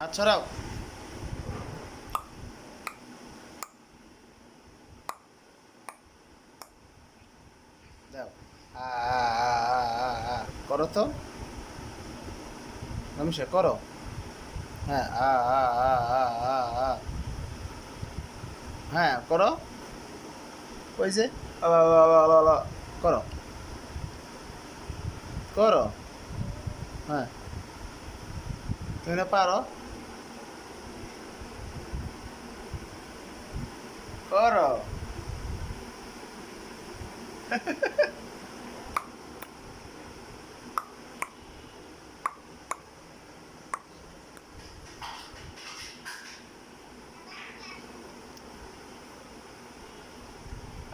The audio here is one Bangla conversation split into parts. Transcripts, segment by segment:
হাত ছড়াও দাও। করো তো নমিষা করো হ্যাঁ আ হ্যাঁ করো ওই যে করো করো হ্যাঁ তুমি না পারো করো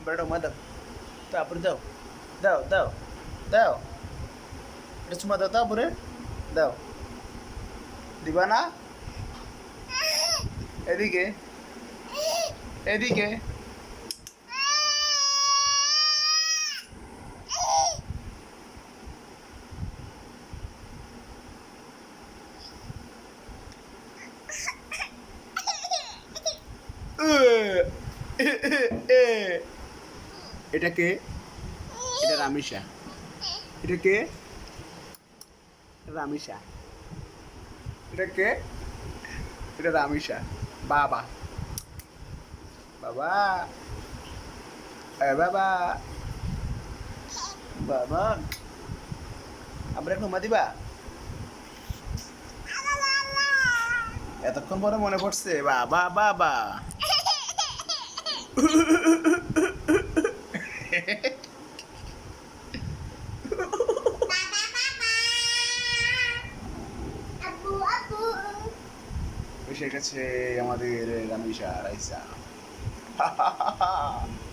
বেড়ো মা দাও তারপরে দাও দাও দাও দাও এটা চুমা দাও তারপরে দাও দিবা না এদিকে এদিকে। এটা কে? এটা রামিশা। এটা কে? রামিশা। এটা কে? এটা রামিশা। বাবা। বাবা। বাবা। বাবা। আমরা একটু দিবা? এতক্ষণ পরে মনে পড়ছে বাবা বাবা. এসে গেছে আমাদের Ramisha Raisa ¡Ja, ja, ja, ja!